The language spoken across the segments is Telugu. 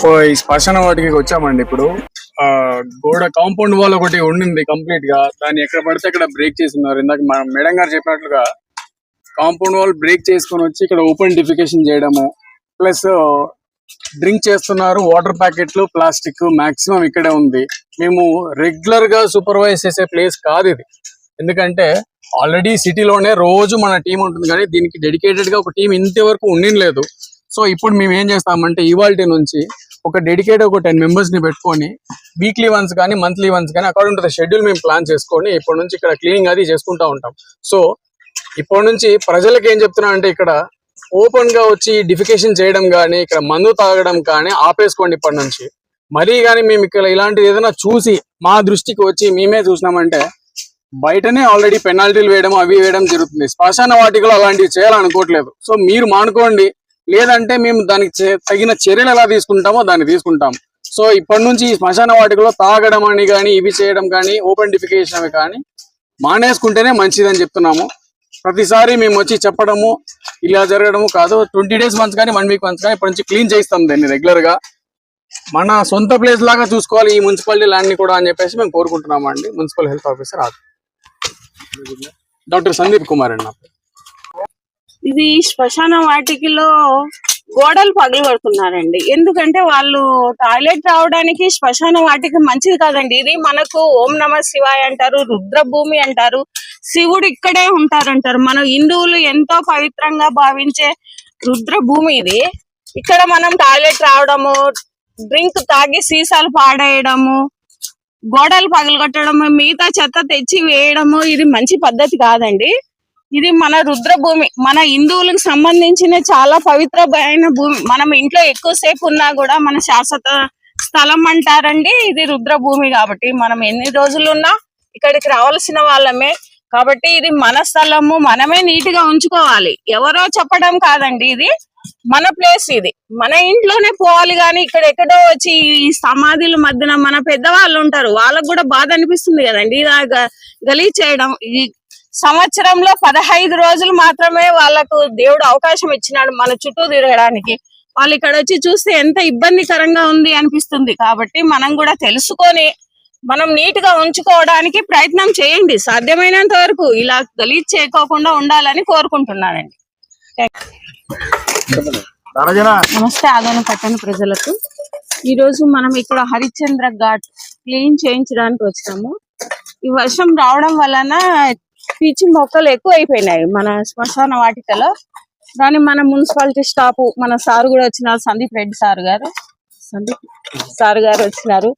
ఓ, ఈ శ్మశాన వాటికి వచ్చామండి ఇప్పుడు. ఆ గోడ కాంపౌండ్ వాల్ ఒకటి ఉండింది కంప్లీట్గా. దాన్ని ఎక్కడ పడితే అక్కడ బ్రేక్ చేస్తున్నారు. ఇందాక మన మేడం గారు చెప్పినట్లుగా కాంపౌండ్ వాల్ బ్రేక్ చేసుకొని వచ్చి ఇక్కడ ఓపెన్ డిఫికేషన్ చేయడము ప్లస్ డ్రింక్ చేస్తున్నారు వాటర్ ప్యాకెట్లు ప్లాస్టిక్ మాక్సిమం ఇక్కడే ఉంది. మేము రెగ్యులర్గా సూపర్వైజ్ చేసే ప్లేస్ కాదు ఇది. ఎందుకంటే ఆల్రెడీ సిటీలోనే రోజు మన టీం ఉంటుంది కానీ దీనికి డెడికేటెడ్గా ఒక టీం ఇంతవరకు ఉండిలేదు సో ఇప్పుడు మేము ఏం చేస్తామంటే ఇవాల్టి నుంచి ఒక డెడికేట్ ఒక టెన్ మెంబర్స్ని పెట్టుకొని వీక్లీ వన్స్ కానీ మంత్లీ వన్స్ కానీ అకార్డింగ్ టు ద షెడ్యూల్ మేము ప్లాన్ చేసుకొని ఇప్పటి నుంచి ఇక్కడ క్లీనింగ్ అది చేసుకుంటా ఉంటాం. సో ఇప్పటి నుంచి ప్రజలకు ఏం చెప్తున్నా అంటే ఇక్కడ ఓపెన్గా వచ్చి డిఫికేషన్ చేయడం కానీ ఇక్కడ మందు తాగడం కానీ ఆపేసుకోండి ఇప్పటి నుంచి. మరీ కానీ మేము ఇక్కడ ఇలాంటిది ఏదైనా చూసి మా దృష్టికి వచ్చి మేమే చూసినామంటే బయటనే ఆల్రెడీ పెనాల్టీలు వేయడం అవి వేయడం జరుగుతుంది. శ్మశాన వాటికలో అలాంటివి చేయాలనుకోవట్లేదు. సో మీరు మానుకోండి. లేదంటే మేము దానికి తగిన చర్యలు ఎలా తీసుకుంటామో దాన్ని తీసుకుంటాం. సో ఇప్పటి నుంచి ఈ శ్మశాన వాటికలో తాగడం అని కానీ ఇవి చేయడం కానీ ఓపెన్ డిఫికేషన్ అవి కానీ మానేసుకుంటేనే మంచిదని చెప్తున్నాము. ప్రతిసారి మేము వచ్చి చెప్పడము ఇలా జరగడము కాదు. ట్వంటీ డేస్ మంత్స్ కానీ వన్ వీక్ మంత్స్ కానీ ఇప్పటి నుంచి క్లీన్ చేయిస్తాం దాన్ని రెగ్యులర్గా. మన సొంత ప్లేస్ లాగా చూసుకోవాలి ఈ మున్సిపాలిటీ ల్యాండ్ని కూడా అని చెప్పేసి మేము కోరుకుంటున్నాము అండి municipal health officer doctor Sandeep Kumar అండి నా పేరు. ఇది శ్మశాన వాటికిలో గోడలు పగలగొడుతున్నారండి ఎందుకంటే వాళ్ళు టాయిలెట్ రావడానికి శ్మశాన వాటికి మంచిది కాదండి. ఇది మనకు ఓం నమ శివాయ అంటారు రుద్రభూమి అంటారు శివుడు ఇక్కడే ఉంటారంటారు. మన హిందువులు ఎంతో పవిత్రంగా భావించే రుద్రభూమి ఇది. ఇక్కడ మనం టాయిలెట్ రావడము డ్రింక్ తాగి సీసాలు పాడేయడము గోడలు పగలగొట్టడము మిగతా చెత్త తెచ్చి వేయడము ఇది మంచి పద్ధతి కాదండి. ఇది మన రుద్రభూమి. మన హిందువులకు సంబంధించిన చాలా పవిత్రమైన భూమి. మనం ఇంట్లో ఎక్కువసేపు ఉన్నా కూడా మన శాశ్వత స్థలం అంటారండి ఇది రుద్రభూమి కాబట్టి. మనం ఎన్ని రోజులు ఉన్నా ఇక్కడికి రావాల్సిన వాళ్ళమే. కాబట్టి ఇది మన స్థలము. మనమే నీట్గా ఉంచుకోవాలి. ఎవరో చెప్పడం కాదండి ఇది. మన ప్లేస్ ఇది. మన ఇంట్లోనే పోవాలి కానీ ఇక్కడ ఎక్కడో వచ్చి ఈ సమాధుల మధ్యన మన పెద్దవాళ్ళు ఉంటారు. వాళ్ళకు కూడా బాధ అనిపిస్తుంది కదండి. ఇలా గ- గలీజ్ చేయడం. ఈ సంవత్సరంలో పదహైదు రోజులు మాత్రమే వాళ్ళకు దేవుడు అవకాశం ఇచ్చినాడు మన చుట్టూ తిరగడానికి. వాళ్ళు ఇక్కడ వచ్చి చూస్తే ఎంత ఇబ్బందికరంగా ఉంది అనిపిస్తుంది. కాబట్టి మనం కూడా తెలుసుకొని మనం నీట్గా ఉంచుకోవడానికి ప్రయత్నం చేయండి. సాధ్యమైనంత వరకు ఇలా గలీజ్ చేయకోకుండా ఉండాలని కోరుకుంటున్నానండి. నమస్తే ఆదరణ పట్టణ ప్రజలకు. ఈ రోజు మనం ఇక్కడ హరిశ్చంద్ర ఘాట్ క్లీన్ చేయించడానికి వచ్చినాము. ఈ వర్షం రావడం వలన పిచ్చి మొక్కలు ఎక్కువ అయిపోయినాయి. మన శ్మశాన వాటికలో. దాని మన మున్సిపాలిటీ స్టాఫ్ మన సార్ కూడా వచ్చినారు. సందీప్ రెడ్డి సార్ గారు. సందీప్ సార్ గారు వచ్చినారు.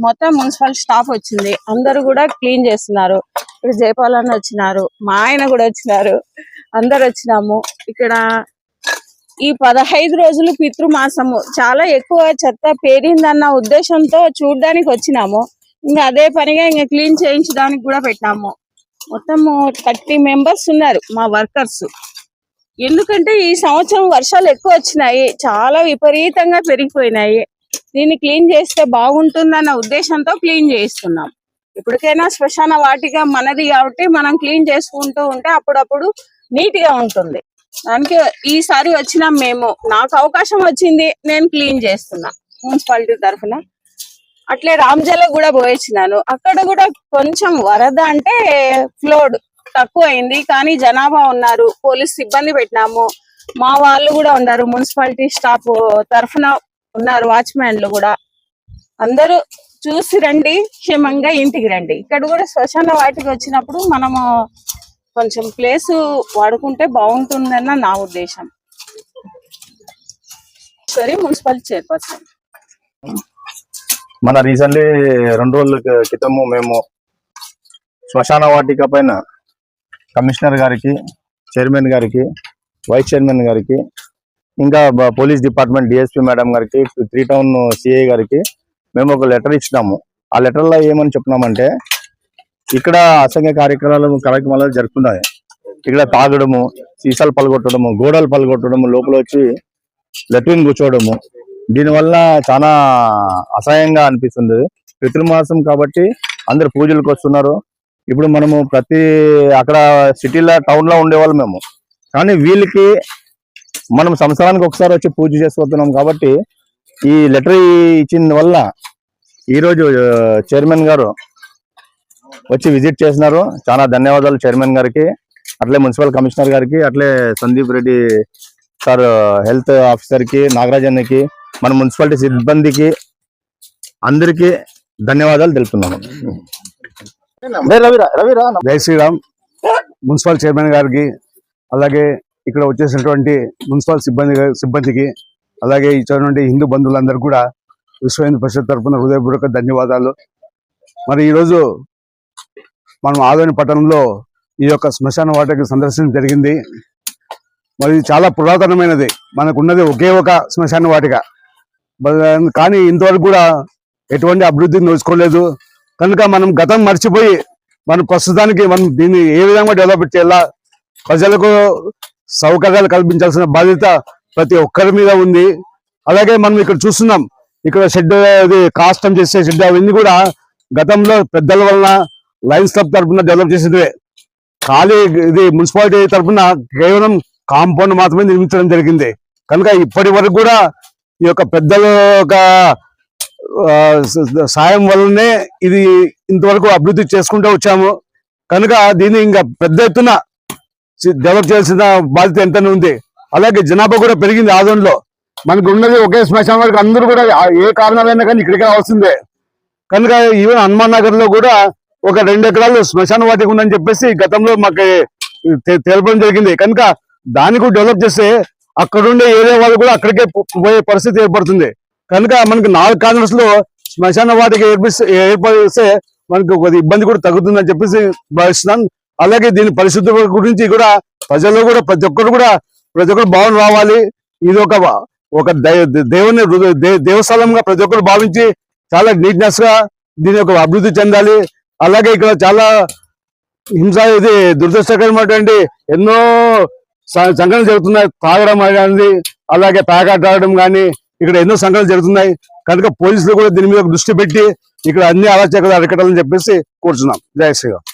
మొత్తం మున్సిపల్ స్టాఫ్ వచ్చింది. అందరూ కూడా క్లీన్ చేస్తున్నారు. ఇక్కడ జయపాలన్న వచ్చినారు. మా ఆయన కూడా వచ్చినారు. అందరు వచ్చినాము. ఇక్కడ ఈ పదహైదు రోజులు పితృమాసము. చాలా ఎక్కువ చెత్త పేరిందన్న ఉద్దేశంతో చూడడానికి వచ్చినాము. ఇంకా అదే పనిగా ఇంకా క్లీన్ చేయించడానికి కూడా పెట్టినాము. మొత్తం థర్టీ మెంబర్స్ ఉన్నారు మా వర్కర్స్. ఎందుకంటే ఈ సంవత్సరం వర్షాలు ఎక్కువ వచ్చినాయి. చాలా విపరీతంగా పెరిగిపోయినాయి. దీన్ని క్లీన్ చేస్తే బాగుంటుందన్న ఉద్దేశంతో క్లీన్ చేస్తున్నాం. ఇప్పటికైనా శ్మశాన వాటిగా మనది కాబట్టి మనం క్లీన్ చేసుకుంటూ ఉంటే అప్పుడప్పుడు నీట్గా ఉంటుంది. దానికి ఈసారి వచ్చినాం మేము. నాకు అవకాశం వచ్చింది నేను క్లీన్ చేస్తున్నా. మున్సిపాలిటీ తరఫున. అట్లే రామ్జల కూడా పోయించినాను అక్కడ కూడా కొంచెం వరద అంటే ఫ్లోడ్ తక్కువ అయింది కానీ జనాభా ఉన్నారు. పోలీస్ సిబ్బంది పెట్టినాము. మా వాళ్ళు కూడా ఉన్నారు. మున్సిపాలిటీ స్టాఫ్ తరఫున ఉన్నారు వాచ్మెన్లు కూడా. అందరూ చూసి రండి. క్షేమంగా ఇంటికి రండి. ఇక్కడ కూడా శ్మశాన వాటికి వచ్చినప్పుడు మనము కొంచెం ప్లేస్ వాడుకుంటే బాగుంటుందన్న నా ఉద్దేశం. సరే మున్సిపాలిటీ చైర్పర్సన్. మన రీసెంట్లీ రెండు రోజుల క్రితము మేము శ్మశాన వాటిక పైన కమిషనర్ గారికి చైర్మన్ గారికి వైస్ చైర్మన్ గారికి ఇంకా పోలీస్ డిపార్ట్మెంట్ డిఎస్పీ మేడం గారికి త్రీ టౌన్ సిఐ గారికి మేము ఒక లెటర్ ఇచ్చినాము. ఆ లెటర్లో ఏమని చెప్తున్నామంటే ఇక్కడ అసంఖ్య కార్యక్రమాలు కార్యక్రమాలు జరుగుతున్నాయి. ఇక్కడ తాగడము సీసాలు పలగొట్టడము గోడలు పలగొట్టడము లోపల వచ్చి లెట్రిన్ కూర్చోవడము దీనివల్ల చాలా అసహ్యంగా అనిపిస్తుంది. పితృమాసం కాబట్టి అందరు పూజలకు వస్తున్నారు. ఇప్పుడు మనము ప్రతి అక్కడ సిటీలో టౌన్లో ఉండేవాళ్ళు మేము. కానీ వీళ్ళకి మనం సంవత్సరానికి ఒకసారి వచ్చి పూజ చేసుకుంటున్నాం కాబట్టి ఈ లెటర్ ఇచ్చిన వల్ల ఈరోజు చైర్మన్ గారు వచ్చి విజిట్ చేసినారు. చాలా ధన్యవాదాలు చైర్మన్ గారికి అట్లే మున్సిపల్ కమిషనర్ గారికి అట్లే సందీప్ రెడ్డి సార్ హెల్త్ ఆఫీసర్కి నాగరాజన్నకి మన మున్సిపాలిటీ సిబ్బందికి అందరికీ ధన్యవాదాలు రవిరా జై శ్రీరామ్. మున్సిపల్ చైర్మన్ గారికి అలాగే ఇక్కడ వచ్చేసినటువంటి మున్సిపల్ సిబ్బంది సిబ్బందికి అలాగే ఇచ్చినటువంటి హిందూ బంధువులందరూ కూడా విశ్వ హిందూ పరిషత్ తరఫున హృదయపూర్వక ధన్యవాదాలు. మరి ఈరోజు మనం ఆదోని పట్టణంలో ఈ యొక్క శ్మశాన వాటికి సందర్శన జరిగింది. మరి చాలా పురాతనమైనది. మనకు ఉన్నది ఒకే ఒక శ్మశాన వాటిక. కానీ ఇంతవరకు కూడా ఎటువంటి అభివృద్ధిని నోచుకోలేదు కనుక మనం గతం మర్చిపోయి మనం ప్రస్తుతానికి మనం దీన్ని ఏ విధంగా డెవలప్ చేయాలా ప్రజలకు సౌకర్యాలు కల్పించాల్సిన బాధ్యత ప్రతి ఒక్కరి మీద ఉంది. అలాగే మనం ఇక్కడ చూస్తున్నాం ఇక్కడ షెడ్ అది కాష్టం చేసే షెడ్ అవన్నీ కూడా గతంలో పెద్దల వలన లయన్స్ క్లబ్ తరఫున డెవలప్ చేసినవే. ఖాళీ ఇది మున్సిపాలిటీ తరఫున కేవలం కాంపౌండ్ మాత్రమే నిర్మించడం జరిగింది. కనుక ఇప్పటి వరకు కూడా ఈ యొక్క పెద్దల యొక్క సాయం వల్లనే ఇది ఇంతవరకు అభివృద్ధి చేసుకుంటూ వచ్చాము. కనుక దీన్ని ఇంకా పెద్ద ఎత్తున డెవలప్ చేయాల్సిన బాధ్యత ఎంతనే ఉంది. అలాగే జనాభా కూడా పెరిగింది ఆదోన్లో మనకు ఉన్నది ఒకే శ్మశానం వరకు అందరూ కూడా ఏ కారణాలైనా కానీ ఇక్కడికే అవస్తుందే కనుక ఈవెన్ హనుమాన్ నగర్లో కూడా ఒక రెండు ఎకరాలు శ్మశాన వాటికి ఉందని చెప్పేసి గతంలో మాకు తెలపడం జరిగింది. కనుక దాన్ని కూడా డెవలప్ చేస్తే అక్కడుండే ఏరియా వాళ్ళు కూడా అక్కడికే పోయే పరిస్థితి ఏర్పడుతుంది. కనుక మనకు నాలుగు కాంగ్రెస్లో శ్మశాన వాటికి ఏర్పిస్తే ఏర్పడిస్తే మనకు కొద్ది ఇబ్బంది కూడా తగ్గుతుందని చెప్పేసి భావిస్తున్నాను అలాగే దీని పరిశుద్ధి గురించి కూడా ప్రజల్లో కూడా ప్రతి ఒక్కరు కూడా ప్రతి ఒక్కరు భావన రావాలి. ఇది ఒక ఒక దై- దేవుని దేవస్థానంగా ప్రతి ఒక్కరు భావించి చాలా నీట్నెస్గా దీని యొక్క అభివృద్ధి చెందాలి. అలాగే ఇక్కడ చాలా హింస ఇది దురదృష్టకరమైనటువంటి ఎన్నో సంఘటనలు జరుగుతున్నాయి. తాగడం కానీ అలాగే ప్యాకెట్ తాగడం కానీ ఇక్కడ ఎన్నో సంఘటనలు జరుగుతున్నాయి. కనుక పోలీసులు కూడా దీని మీద దృష్టి పెట్టి ఇక్కడ అన్ని అరాచకాలు అరికట్టాలని చెప్పేసి కూర్చున్నాం. జయ శ్రీరామ్.